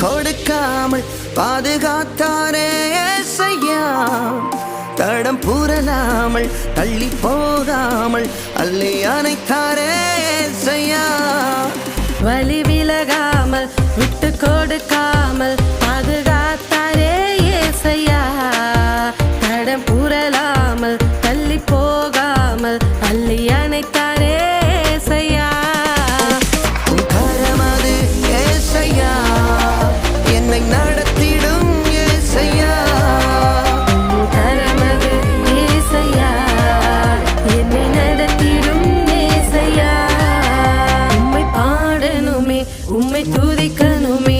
கொடுக்காமல் பாதுகாத்தாரே செய்யா தடம் புரளாமல் தள்ளி போகாமல் அள்ளி அணைத்தாரே செய்யா வழி விலகாமல் விட்டு கொடுக்காமல் பாதுகாத்தாரே ஏசையா தடம் புரளாமல் தள்ளி போகாமல் அள்ளி அணைத்தாரே உம்மை துதிக்கணுமே.